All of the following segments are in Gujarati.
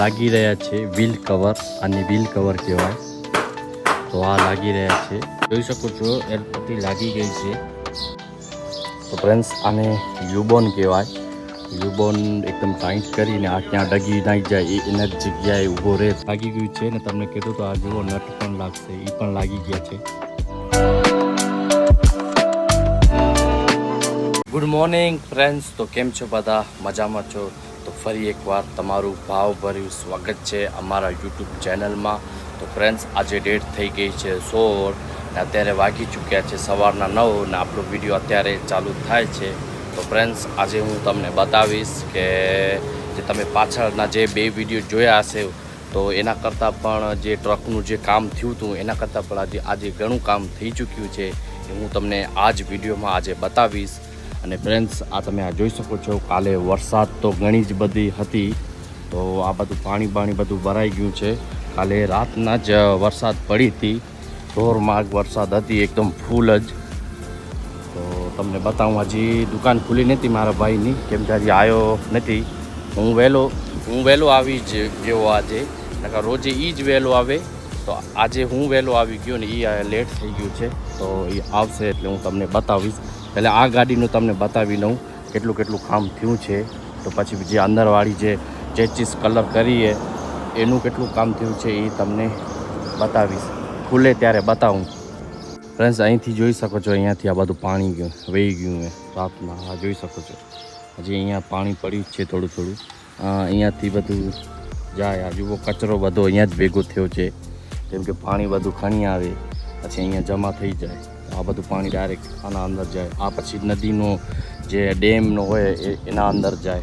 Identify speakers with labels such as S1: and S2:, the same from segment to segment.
S1: લાગી રહ્યા છે વ્હીલ કવર અને વ્હીલ કવર કહેવાય. તો આ લાગી રહ્યા છે. જોઈ શકો છો એલપટ્ટી લાગી ગઈ છે. તો ફ્રેન્ડ્સ આને યુબોન કહેવાય. યુબોન એકદમ ટાઈટ કરીને આ ક્યાં ડગી નાઈ જાય, એ એના જગ્યાએ ઊભો રહે. લાગી ગયું છે ને તમને કીધું તો આ જુઓ, નટ પણ લાગશે એ પણ લાગી ગયા છે. ગુડ મોર્નિંગ ફ્રેન્ડ્સ તો કેમ છો બધા? મજામાં છો? ફરી એકવાર તમારું ભાવભર્યું સ્વાગત છે અમારા યુટ્યુબ ચેનલમાં. તો ફ્રેન્ડ્સ આજે ડેટ થઈ ગઈ છે સોળ ને અત્યારે વાગી ચૂક્યા છે સવારના નવ ને આપણો વીડિયો અત્યારે ચાલુ થાય છે. તો ફ્રેન્ડ્સ આજે હું તમને બતાવીશ કે જે તમે પાછળના જે બે વીડિયો જોયા હશે, તો એના કરતાં પણ જે ટ્રકનું જે કામ થયું હતું, એના કરતાં પણ આજે આજે ઘણું કામ થઈ ચૂક્યું છે. એ હું તમને આ જ વિડીયોમાં આજે બતાવીશ. અને ફ્રેન્ડ્સ, આ તમે આ જોઈ શકો છો, કાલે વરસાદ તો ઘણી જ બધી હતી. તો આ બધું પાણી બાણી બધું ભરાઈ ગયું છે. કાલે રાતના જ વરસાદ પડી હતી. ધોરમાર્ગ વરસાદ હતી, એકદમ ફૂલ જ. તો તમને બતાવું, હજી દુકાન ખુલી નથી મારા ભાઈની, કેમ કે હજી આવ્યો નથી. હું વહેલો હું વહેલો આવી જ ગયો આજે. નકર રોજે એ જ વહેલો આવે. તો આજે હું વહેલો આવી ગયો ને એ લેટ થઈ ગયું છે. તો એ આવશે એટલે હું તમને બતાવીશ. એટલે આ ગાડીનું તમને બતાવી લઉં કેટલું કેટલું કામ થયું છે. તો પછી જે અંદરવાળી જે ચેચીસ કલર કરીએ, એનું કેટલું કામ થયું છે એ તમને બતાવીશ. ખુલે ત્યારે બતાવું. ફ્રેન્ડ્સ, અહીંથી જોઈ શકો છો, અહીંયાથી આ બધું પાણી ગયું, વહી ગયું એ રાતમાં આ જોઈ શકો છો. હજી અહીંયા પાણી પડ્યું છે થોડું થોડું. અહીંયાથી બધું જાય, આ જુઓ, કચરો બધો અહીંયા જ ભેગો થયો છે. કેમ કે પાણી બધું ખણી આવે, પછી અહીંયા જમા થઈ જાય. આ બધું પાણી ડાયરેક્ટ આના અંદર જાય. આ પછી નદીનો જે ડેમનો હોય એ એના અંદર જાય.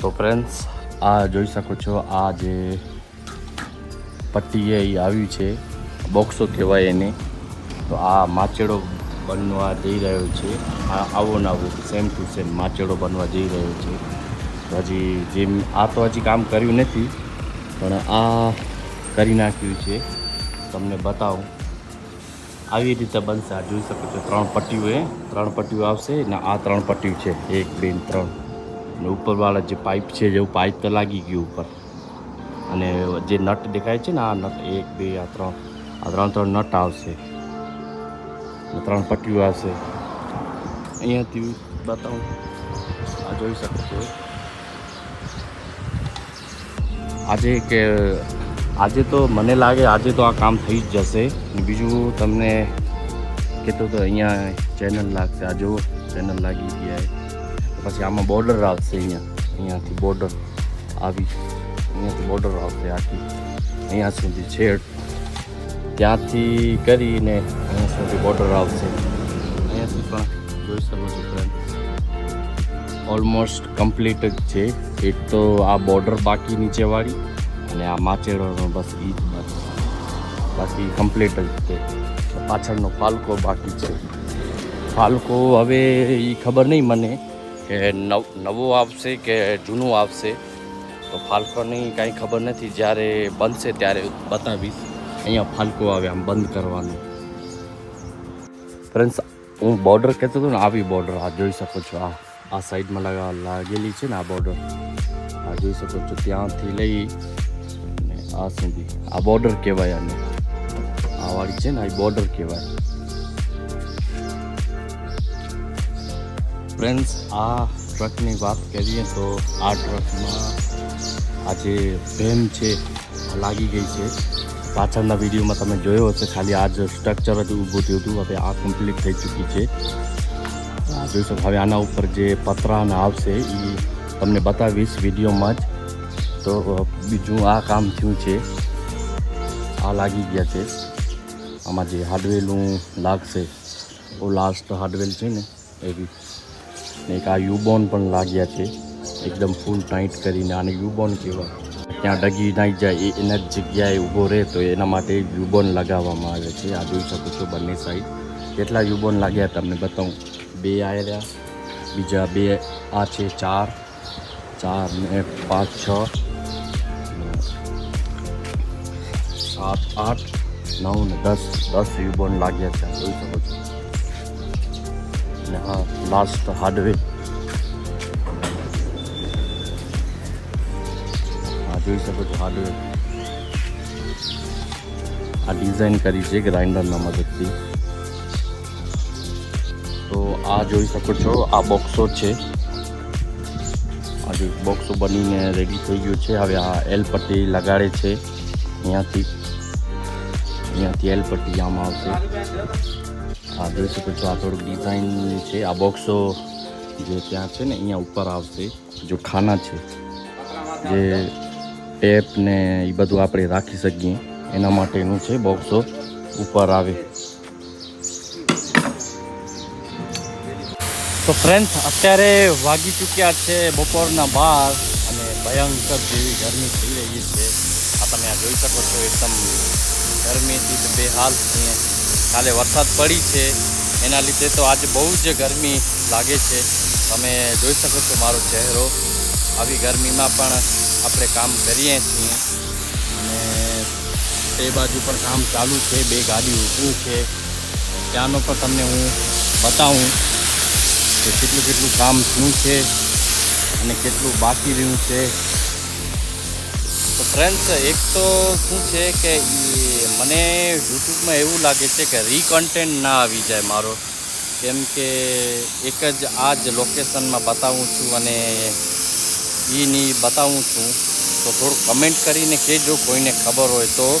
S1: તો ફ્રેન્ડ્સ આ જોઈ શકો છો, આ જે પટ્ટી એ આવ્યું છે. બોક્સો કહેવાય એને. તો આ માચેડો બનવા જઈ રહ્યો છે. આ આવો ને આવો સેમ ટુ સેમ માચેડો બનવા જઈ રહ્યો છે. તો હજી જેમ, આ તો હજી કામ કર્યું નથી, પણ આ કરી નાખ્યું છે. તમને બતાવું. આવી રીતે બનશે. આ જોઈ શકો છો, ત્રણ પટ્ટીઓ એ ત્રણ પટ્ટીઓ આવશે ને આ ત્રણ પટ્ટીઓ છે. એક, બે ત્રણ. અને ઉપરવાળા જે પાઇપ છે, જેવું પાઇપ તો લાગી ગયું ઉપર. અને જે નટ દેખાય છે ને, આ નટ, એક, બે, આ ત્રણ. આ ત્રણ ત્રણ નટ આવશે. ત્રણ પટ્ટીઓ આવશે. અહીંયાથી બતાવું. આ જોઈ શકો છો. આજે કે આજે તો મને લાગે આજે તો આ કામ થઈ જ જશે. બીજું તમને કહેતો તો અહીંયા ચેનલ લાગશે. આ જુઓ ચેનલ લાગી ગયા પછી આમાં બોર્ડર આવશે અહીંયા. અહીંયાથી બોર્ડર આવી, અહીંયાથી બોર્ડર આવશે આખી. અહીંયા સુધી છેડ. ત્યાંથી કરીને અહીંયા સુધી બોર્ડર આવશે. અહીંયાથી પણ જોઈ શકો છો ફ્રેન્ડ ઓલમોસ્ટ કમ્પ્લીટ જ છે. એક તો આ બોર્ડર બાકી નીચેવાળી. અને આ માચેડોનો બસ એ જ બસ. બાકી કમ્પ્લીટ જ છે. પાછળનો ફાલકો બાકી છે. ફાલકો હવે એ ખબર નહીં મને કે નવ, નવો આવશે કે જૂનું આવશે. તો ફાલ્કોની કાંઈ ખબર નથી. જ્યારે બનશે ત્યારે બતાવીશ. અહીંયા ફાલ્કો આવે આમ બંધ કરવાનું. ફ્રેન્ડ્સ હું બોર્ડર કહેતો હતો ને, આવી બોર્ડર આ જોઈ શકો છો. આ આ સાઈડમાં લગા લાગેલી છે ને આ બોર્ડર આ જોઈ શકો છો. ત્યાંથી લઈ આ સુધી આ બોર્ડર કહેવાય આને. આ વાળી છે ને, આ બોર્ડર કહેવાય. ફ્રેન્ડ્સ આ ટ્રકની વાત કરીએ તો આ ટ્રકમાં આ જે ભેમ છે લાગી ગઈ છે. પાછળના વિડીયોમાં તમે જોયો હશે, ખાલી આ જ સ્ટ્રક્ચર જ ઊભું થયું હતું, હવે આ કમ્પ્લીટ થઈ ચૂકી છે. જોઈ શકો, હવે આના ઉપર જે પતરાને આવશે એ તમને બતાવીશ વિડીયોમાં જ. તો બીજું આ કામ થયું છે. આ લાગી ગયા છે. આમાં જે હાર્ડવેલનું લાગશે ਉਹ લાસ્ટ હાર્ડવેલ છે ને, એવી. ને એક આ યુબોન પણ લાગ્યા છે. એકદમ ફૂલ ટાઈટ કરીને આને યુબોન કહેવાય. ત્યાં ડગી નાઈ જાય, એ એના જગ્યાએ ઊભો રહે તો એના માટે યુબોન લગાવવામાં આવે છે. આ જોઈ શકો છો બંને સાઈડ કેટલા યુબોન લાગ્યા તમને બતાવું? બે આવ્યા બીજા બે, આ છે ચાર. ચાર ને પાંચ, છ. સાત, આઠ નવ ને દસ દસ યુબોન લાગ્યા છે, જોઈ શકો છો. અને હા લાસ્ટ હાર્ડવે હા, જોઈ શકો છો હાર્ડવેર. આ ડિઝાઇન કરી છે ગ્રાઇન્ડરના મદદથી. તો આ જોઈ શકો છો, આ બોક્સો છે. આ જે બોક્સો બનીને રેડી થઈ ગયું છે. હવે આ એલ પટ્ટી લગાડે છે અહીંયાથી. અહીંયાથી એલ પટ્ટી આવશે. આ જોઈ શકો છો આ થોડુંક ડિઝાઇન છે, આ બોક્સો જે ત્યાં છે ને, અહીંયા ઉપર આવશે. જો ખાના છે, જે ટેપ ને એ બધું આપણે રાખી શકીએ. એના માટેનું છે બોક્સો ઉપર આવે. તો ફ્રેન્ડ્સ અત્યારે વાગી ચૂક્યા છે બપોરના બાર અને ભયંકર જેવી ગરમી થઈ રહી છે. આ તમે આ જોઈ શકો છો, એકદમ ગરમીથી તો બેહાલ છીએ. કાલે વરસાદ પડી છે. એના લીધે તો આજે બહુ જ ગરમી લાગે છે. તમે જોઈ શકો છો મારો ચહેરો. આવી ગરમીમાં પણ આપણે કામ કરીએ છીએ. અને તે બાજુ પણ કામ ચાલુ છે. બે ગાડી ઊભું છે. ત્યાંનો પણ તમને હું બતાવું કે કેટલું કેટલું કામ શું છે અને કેટલું બાકી રહ્યું છે. તો ફ્રેન્ડ્સ, એક તો શું છે કે મને યુટ્યુબમાં એવું લાગે છે કે રીકન્ટેન્ટ ના આવી જાય મારો. કેમ કે એક જ આ જ લોકેશનમાં બતાવું છું અને એની બતાવું છું. તો થોડું કમેન્ટ કરીને કહેજો, કોઈને ખબર હોય તો.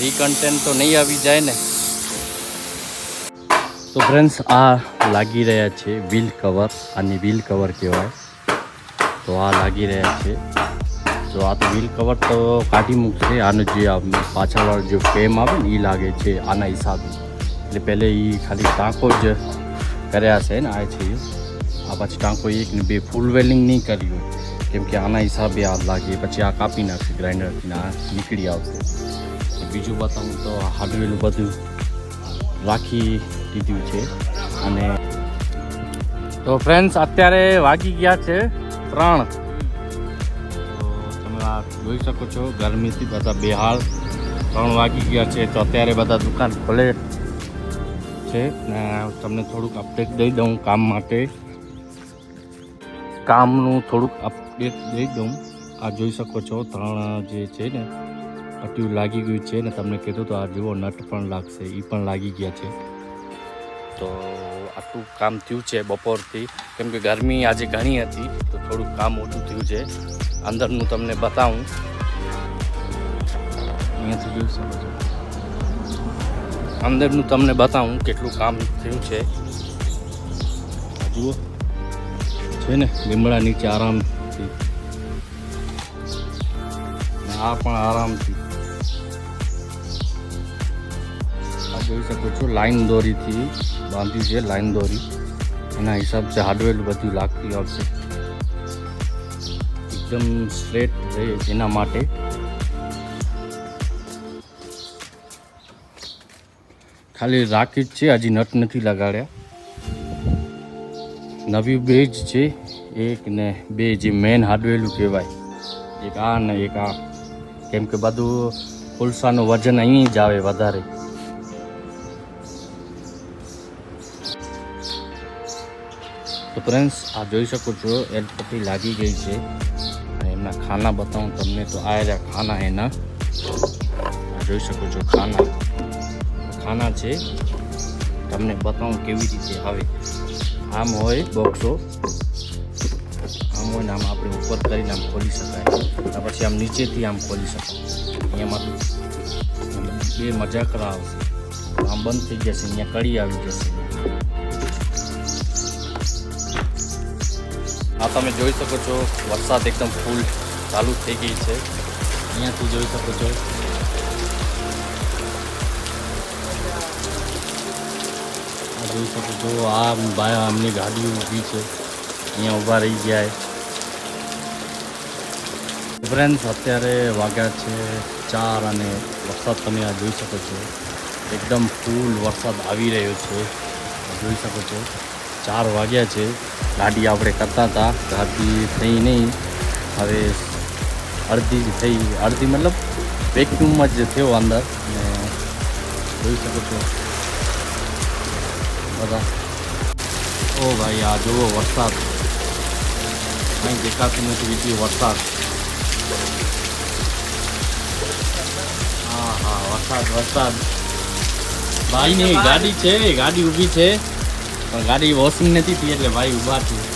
S1: રીકન્ટેન્ટ તો નહીં આવી જાય ને. તો ફ્રેન્ડ્સ, આ લાગી રહ્યા છે વ્હીલ કવર આની વ્હીલ કવર કહેવાય. તો આ લાગી રહ્યા છે. તો આ તો વ્હીલ કવર તો કાઢી મૂકશે. આનું જે પાછળવાળું જે ફ્રેમ આવે ને એ લાગે છે આના હિસાબે. એટલે પહેલે એ ખાલી ટાંકો જ કર્યા છે ને, આ છે આ પછી ટાંકો એક ને બે ફૂલ વેલિંગ નહીં કર્યું. કેમ કે આના હિસાબે આ લાગે. પછી આ કાપી નાખશે ગ્રાઇન્ડરથી આ નીકળી આવશે. બીજું બતાવું તો હાર્ડવેર બધું રાખી દીધું છે. અને તો ફ્રેન્ડ્સ અત્યારે વાગી ગયા છે ત્રણ. જોઈ શકો છો. ગરમીથી બધા બેહાલ. ત્રણ વાગી ગયા છે તો અત્યારે બધા દુકાન ખોલે છે. ને તમને થોડુંક અપડેટ દઈ દઉં કામ માટે. કામનું થોડુંક અપડેટ દઈ દઉં. આ જોઈ શકો છો, ત્રણ જે છે ને પટ્યું લાગી ગયું છે ને, તમને કીધું તો આ જુઓ, નટ પણ લાગશે એ પણ લાગી ગયા છે. તો આટલું કામ થયું છે બપોરથી. કેમ કે ગરમી આજે ઘણી હતી, તો થોડુંક કામ ઓછું થયું છે. અંદરનું તમને બતાવું. અહીંયાથી જોઈ શકો છો અંદરનું તમને બતાવું કેટલું કામ થયું છે. જુઓ. છે ને લીમડા નીચે આરામથી. આ પણ આરામથી. જોઈ શકો છો, લાઈન દોરીથી બાંધ્યું છે, લાઈન દોરી. એના હિસાબથી હાર્ડવેર બધું લાગતી આવશે. એકદમ સ્ટ્રેટ રહે એના માટે. ખાલી રાખી જ છે, હજી નટ નથી લગાડ્યા. નવી બે જ છે, એક ને બે જે મેન હાર્ડવેલું કહેવાય. એક આ ને એક આ. કેમ કે બધું કોલસાનું વજન અહીં જ આવે વધારે. તો ફ્રેન્ડ્સ આ જોઈ શકો છો એલ પટ્ટી લાગી ગઈ છે. એમના ખાના બતાવું તમને, તો આ ખાના એના. જોઈ શકો છો ખાના. ખાના છે. તમને બતાવું કેવી રીતે આવે. આમ હોય બોક્સો આમ હોય આમ આપણે ઉપર કરીને આમ ખોલી શકાય. પછી આમ નીચેથી આમ ખોલી શકાય. અહીંયામાં બે મજા કરાવશે આમ બંધ થઈ જશે, અહીંયા કડી આવી જશે. આ તમે જોઈ શકો છો, વરસાદ એકદમ ફૂલ ચાલુ થઈ ગઈ છે. અહીંયાથી જોઈ શકો છો. જોઈ શકો છો આ ભાઈ આમની ગાડી ઊભી છે. અહીંયા ઊભા રહી ગયા ફ્રેન્ડ્સ, અત્યારે વાગ્યા છે ચાર અને વરસાદ તમે આ જોઈ શકો છો. એકદમ ફૂલ વરસાદ આવી રહ્યો છે. જોઈ શકો છો. ચાર વાગ્યા છે. ગાડી આપણે કરતા હતા. ગાડી થઈ નહીં. હવે અડધી થઈ. અડધી મતલબ વેક્યુમમાં જ થયો અંદર. અને જોઈ શકો છો. બધા. ઓ ભાઈ, આ જુઓ વરસાદ. કંઈ દેખાતું નથી બીજી વરસાદ. હા હા, વરસાદ વરસાદ. ભાઈની ગાડી છે, ગાડી ઊભી છે. પણ ગાડી વોશિંગ નથી થઈ એટલે ભાઈ ઊભા છે.